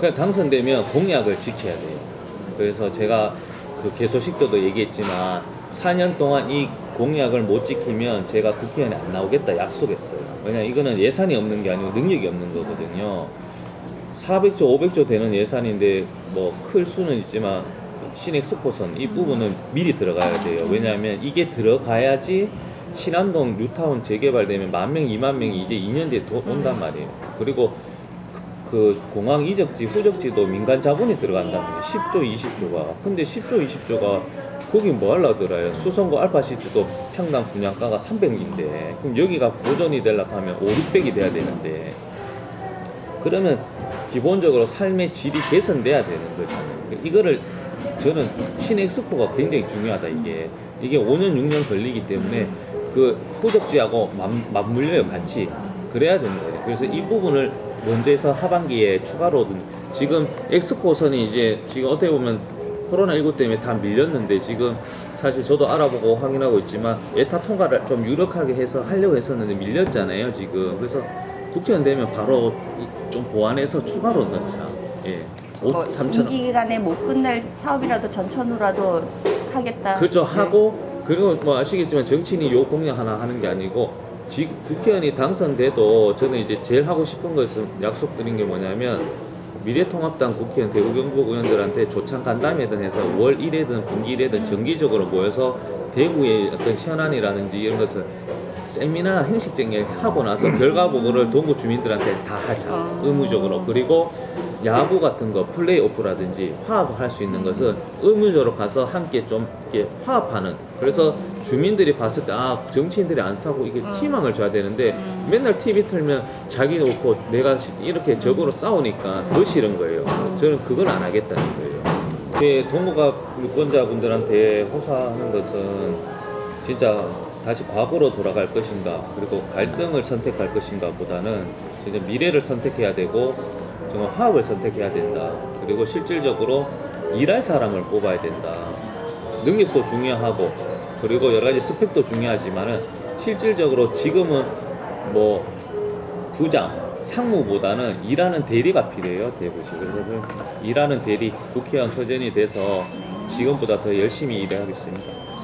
그냥 당선되면 공약을 지켜야 돼요. 그래서 제가 그 개소식도도 얘기했지만 4년 동안 이 공약을 못 지키면 제가 국회의원에 안 나오겠다 약속했어요. 왜냐 이거는 예산이 없는 게 아니고 능력이 없는 거거든요. 400조, 500조 되는 예산인데 뭐 클 수는 있지만 신엑스포선 이 부분은 미리 들어가야 돼요. 왜냐하면 이게 들어가야지 신안동 뉴타운 재개발되면 만 명, 2만 명이 이제 2년 뒤에 도- 온단 말이에요. 그리고 그, 그 공항 이적지, 후적지도 민간 자본이 들어간다는 거예요. 10조, 20조가. 근데 10조, 20조가 거기 뭐 하려 들어요? 수성구 알파시티도 평당 분양가가 300인데 그럼 여기가 보존이 되려고 하면 5, 600이 돼야 되는데 그러면 기본적으로 삶의 질이 개선돼야 되는 거잖아요. 그러니까 이거를 저는 신엑스포가 굉장히 중요하다 이게 이게 5년 6년 걸리기 때문에 그 후적지하고 맞, 맞물려요 같이 그래야 된다. 그래서 이 부분을 해서 하반기에 추가로든 지금 엑스포선이 이제 지금 어떻게 보면 코로나19 때문에 다 밀렸는데 지금 사실 저도 알아보고 확인하고 있지만 예타 통과를 좀 유력하게 해서 하려고 했었는데 밀렸잖아요 지금 그래서 국회의원 되면 바로 이- 좀 보완해서 추가로 넣자 예. 오, 뭐 3천 임기 기간에 못 끝낼 사업이라도 전천후라도 하겠다. 그렇죠 네. 하고 그리고 뭐 아시겠지만 정치인이 요 공약 하나 하는 게 아니고 지, 국회의원이 당선돼도 저는 이제 제일 하고 싶은 것은 약속드린 게 뭐냐면 미래통합당 국회의원 대구 경북 의원들한테 조창 간담회든 해서 월 1회든 분기 1회든 정기적으로 모여서 대구의 어떤 현안이라든지 이런 것을 세미나 형식적인 하고 나서 결과 보고를 동구 주민들한테 다 하자 아. 의무적으로 그리고 야구 같은 거 플레이오프라든지 화합할 수 있는 것은 의무적으로 가서 함께 좀 이렇게 화합하는 그래서 주민들이 봤을 때 아 정치인들이 안 싸고 이게 음. 희망을 줘야 되는데 음. 맨날 TV 틀면 자기 놓고 내가 이렇게 적으로 싸우니까 더 싫은 거예요 저는 그걸 안 하겠다는 거예요 제 동호가 유권자분들한테 호소하는 것은 진짜 다시 과거로 돌아갈 것인가 그리고 갈등을 선택할 것인가 보다는 진짜 미래를 선택해야 되고 정말 화합을 선택해야 된다. 그리고 실질적으로 일할 사람을 뽑아야 된다. 능력도 중요하고 그리고 여러 가지 스펙도 중요하지만은 실질적으로 지금은 뭐 부장 상무보다는 일하는 대리가 필요해요 대부시. 그래서 그 일하는 대리 국회의원 서전이 돼서 지금보다 더 열심히 일하겠습니다.